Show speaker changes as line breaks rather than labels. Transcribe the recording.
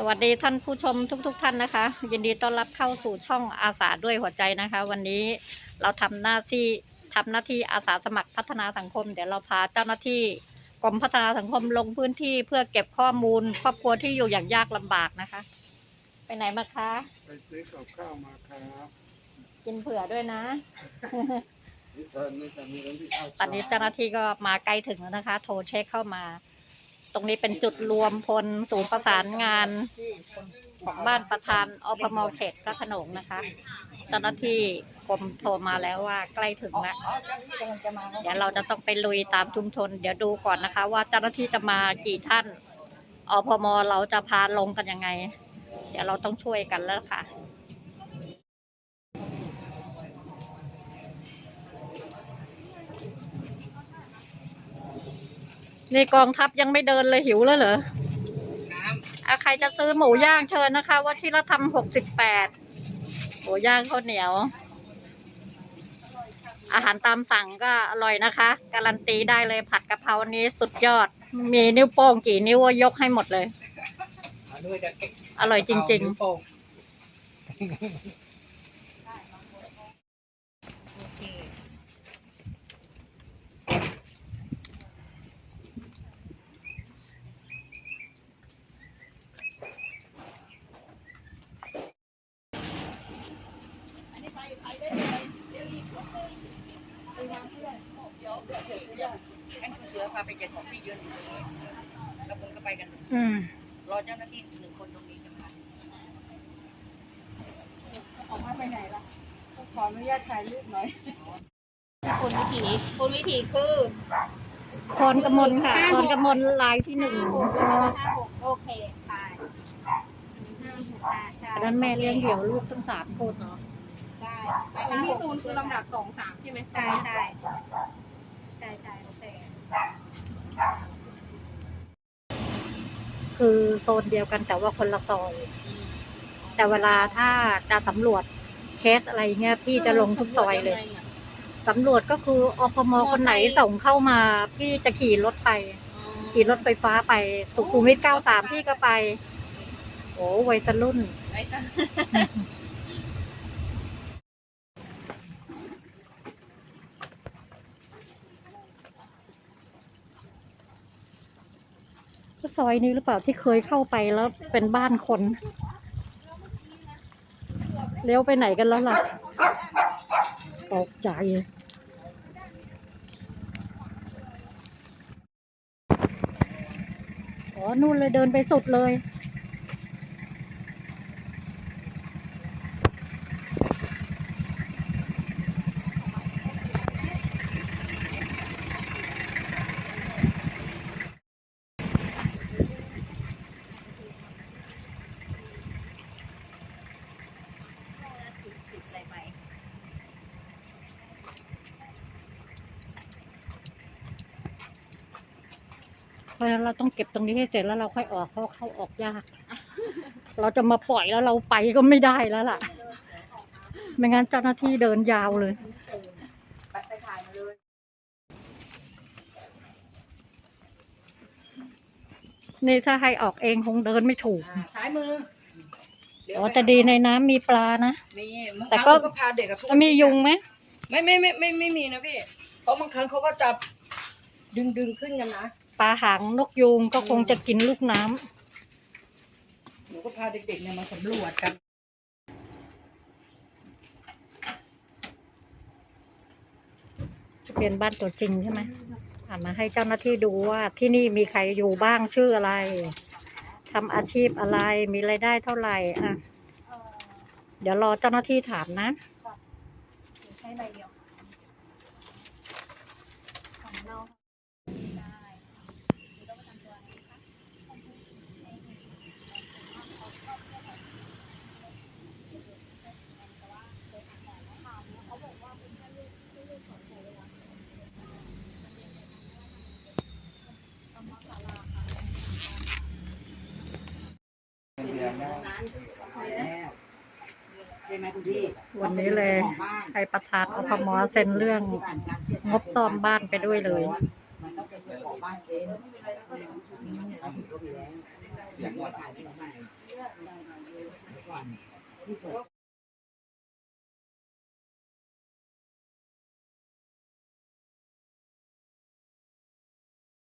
สวัสดีท่านผู้ชมทุกๆท่านนะคะ ยินดีต้อนรับเข้าสู่ช่องอาสาด้วยหัวใจนะคะ วันนี้เราทำหน้าที่ทำหน้าที่อาสาสมัครพัฒนาสังคม เดี๋ยวเราพาเจ้าหน้าที่กรมพัฒนาสังคมลงพื้นที่เพื่อเก็บข้อมูล ครอบครัวที่อยู่อย่างยากลำบากนะคะ ไปไหนมาคะ
ไปซื้อกับข้าวมาครับ
กินเผื่อด้วยนะ
นี่ตอนนี้จะมีร้านที่ข้าว
ตอนนี้เจ้าหน้าที่ก็มาใกล้ถึงแล้วนะคะ โทรเช็คเข้ามา ตรงนี้เป็นจุดรวมพลศูนย์ประสานงานของบ้านประธานอพมเขตพระโขนงนะคะเจ้าหน้าที่กรมโทรมาแล้วว่าใกล้ถึงแล้วเดี๋ยวเราจะต้องไปลุยตามชุมชน เดี๋ยวดูก่อนนะคะ ว่าเจ้าหน้าที่จะมากี่ท่านอพมเราจะพาลงกันยังไง เดี๋ยวเราต้องช่วยกันแล้วค่ะ นี่กองทัพยังไม่เดินเลยหิวแล้วเหรออะใครจะซื้อหมูย่างเชิญนะคะว่าที่เราทำหกสิบแปดหมูย่างข้าวเหนียว อาหารตามสั่งก็อร่อยนะคะ การันตีได้เลยผัดกะเพรานี้สุดยอด มีนิ้วโป้งกี่นิ้วก็ยกให้หมดเลย อร่อยจริงๆ
ให้คุณเสือพาไปเก็บของที่ยืนอยู่ตรงนี้แล้วคุณก็ไปกัน
อืม
รอเจ้าหน้าที่หนึ่งคนตรงนี้จะมา
ออกมาไปไหนล่ะ ขออนุญาตถ่ายรูปหน่อย
คุณวิถีคุณวิถีคือพรกมลค่ะพรกมลลายที่หนึ่งห้าหก
โอเคไป
อันนั้นแม่เลี้ยงเดี่ยวลูกตั้งสามคนเนาะ
ของพี่ซูนคือลำดับสองสามใช่ไหมใช่ใช่ใช่ใช่โอเค
คือโซนเดียวกันแต่ว่าคนละซอยแต่เวลาถ้าจะสำรวจเคสอะไรเงี้ยพี่จะลงทุกซอยเลยสำรวจก็คืออพมคนไหนส่งเข้ามา พี่จะขี่รถไป ขี่รถไฟฟ้าไปสุขุมวิทเก้าสามพี่ก็ไป โอ้วัยรุ่น
ไอ้สัส
ซอยนี้หรือเปล่าที่เคยเข้าไปแล้วเป็นบ้านคน เลี้ยวไปไหนกันแล้วล่ะ ตกใจอ๋อนู่นเลยเดินไปสุดเลย เพราะฉะนั้นเราต้องเก็บตรงนี้ให้เสร็จแล้วเราค่อยออกเพราะเข้าออกยาก เราจะมาปล่อยแล้วเราไปก็ไม่ได้แล้วล่ะ ไม่งั้นเจ้าหน้าที่เดินยาวเลยนี่ถ้าให้ออกเองคงเดินไม่ถูก
ซ้ายมือ
อ๋อแต่ดีในน้ำมีปลานะ
มี
แต่ก็
ก็พาเด็กกับทุก
แล้วมียุงไหม
ไม่ไม่ไม่ไม่ไม่มีนะพี่เพราะบางครั้งเขาก็จะดึงดึงขึ้นกันนะ
ปลาหางนกยูงก็คงจะกินลูกน้ำ
หนูก็พาเด็กๆเนี่ยมาสำรวจกัน
เปลี่ยนบ้านตัวจริงใช่ไหมอ่ามาให้เจ้าหน้าที่ดูว่าที่นี่มีใครอยู่บ้างชื่ออะไรทำอาชีพอะไรมีรายได้เท่าไหร่อะ เดี๋ยวรอเจ้าหน้าที่ถามนะ
ใช้ใบเดียวของเราได้มีโรคประจำตัวอะไรไหมคะ
ได้ไหมคุณพี่
วันนี้เลยให้ประธานอพมเซ็นเรื่องงบซ่อมบ้านไปด้วยเลย
มันต้องเป็นเจ้าของบ้านเซ็น
เสียงก่อน
ถ่ายได้หรือไม่